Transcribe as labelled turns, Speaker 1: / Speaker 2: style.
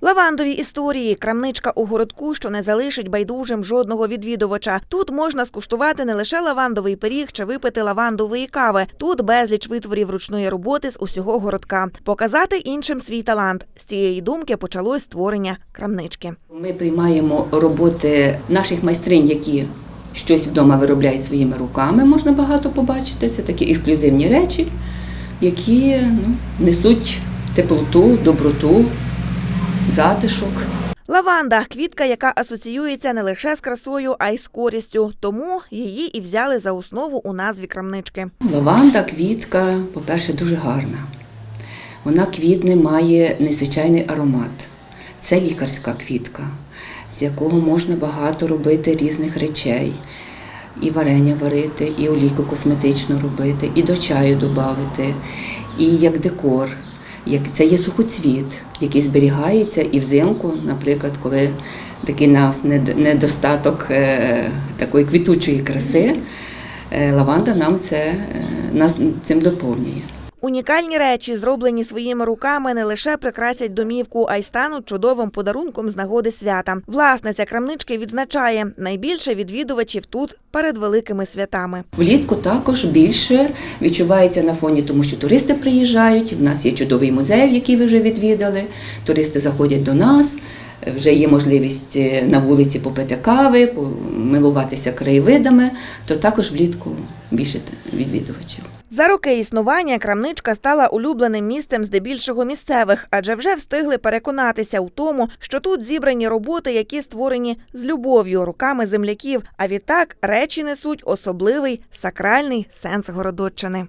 Speaker 1: Лавандові історії крамничка у городку, що не залишить байдужим жодного відвідувача. Тут можна скуштувати не лише лавандовий пиріг чи випити лавандової кави. Тут безліч витворів ручної роботи з усього городка. Показати іншим свій талант. З цієї думки почалось створення крамнички.
Speaker 2: Ми приймаємо роботи наших майстринь, які щось вдома виробляють своїми руками. Можна багато побачити. Це такі ексклюзивні речі, які ну, несуть теплоту, доброту, затишок.
Speaker 1: Лаванда квітка, яка асоціюється не лише з красою, а й з користю. Тому її і взяли за основу у назві крамнички.
Speaker 2: Лаванда, квітка, по-перше, дуже гарна. Вона квітне, має незвичайний аромат. Це лікарська квітка, з якого можна багато робити різних речей. І варення варити, і олійку косметичну робити, і до чаю додати, і як декор. Як це є сухоцвіт, який зберігається і взимку, наприклад, коли такий нас нед- недостаток е, такої квітучої краси, е, лаванда нам це е, нас цим доповнює.
Speaker 1: Унікальні речі, зроблені своїми руками, не лише прикрасять домівку, а й стануть чудовим подарунком з нагоди свята. Власниця крамнички відзначає, найбільше відвідувачів тут перед великими святами.
Speaker 2: Влітку також більше відчувається на фоні, тому що туристи приїжджають. В нас є чудовий музей, який ви вже відвідали. Туристи заходять до нас. Вже є можливість е, на вулиці попити кави, помилуватися краєвидами, то також влітку більше відвідувачів.
Speaker 1: За роки існування крамничка стала улюбленим місцем здебільшого місцевих, адже вже встигли переконатися у тому, що тут зібрані роботи, які створені з любов'ю руками земляків. А відтак речі несуть особливий сакральний сенс Городоччини.